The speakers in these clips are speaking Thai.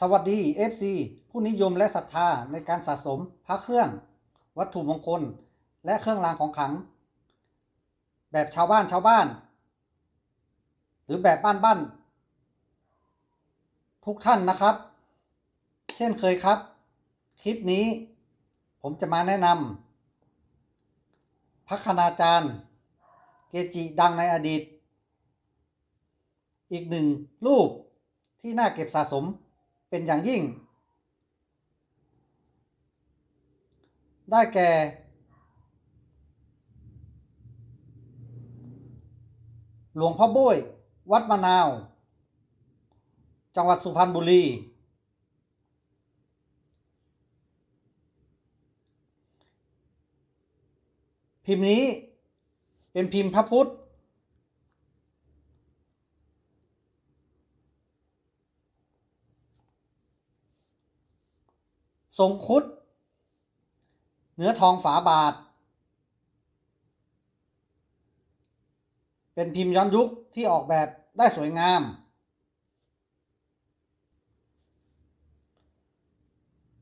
สวัสดี FC ผู้นิยมและศรัทธาในการสะสมพระเครื่อง วัตถุมงคล และเครื่องรางของขลัง แบบชาวบ้านชาวบ้าน หรือแบบบ้านบ้านทุกท่านนะครับ เช่นเคยครับ คลิปนี้ ผมจะมาแนะนำพระคณาจารย์ เกจิดังในอดีต อีกหนึ่งรูปที่น่าเก็บสะสม เป็นอย่างยิ่ง ได้แก่ หลวงพ่อโบ้ยวัดมะนาว จังหวัดสุพรรณบุรี พิมพ์นี้เป็นพิมพ์พระพุทธ ทรงคุด เนื้อทองฝาบาท เป็นพิมพ์ย้อนยุคที่ออกแบบได้สวยงาม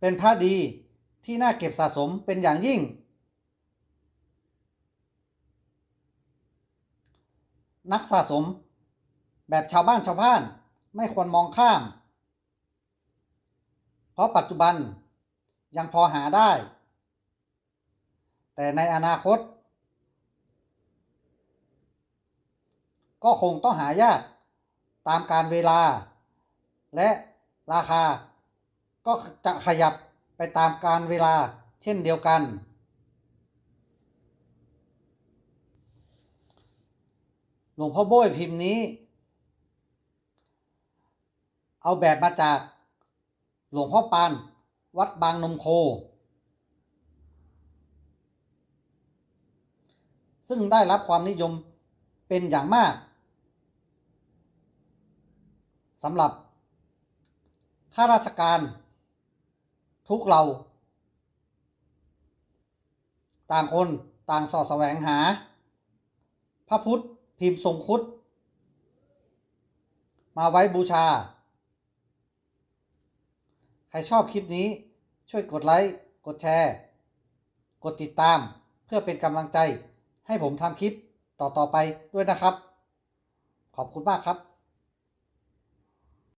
เป็นผ้าดีที่น่าเก็บสะสมเป็นอย่างยิ่ง นักสะสมแบบชาวบ้านชาวบ้านไม่ควรมองข้าม เพราะปัจจุบัน ยังพอหาได้ แต่ในอนาคต ก็คงต้องหายากตามการเวลา และราคาก็จะขยับไปตามการเวลาเช่นเดียวกัน หลวงพ่อโบ้ยพิมพ์นี้ เอาแบบมาจากหลวงพ่อปาน วัดบางนมโค ซึ่งได้รับความนิยมเป็นอย่างมากสำหรับข้าราชการ ทุกเรา ต่างคนต่างสอดแสวงหา พระพุทธพิมพ์ทรงคุดมาไว้บูชา ใครชอบคลิปนี้ช่วยกดไลค์ กดแชร์ กดติดตามเพื่อเป็นกำลังใจให้ผมทำคลิปต่อๆไปด้วยนะครับ ขอบคุณมากครับ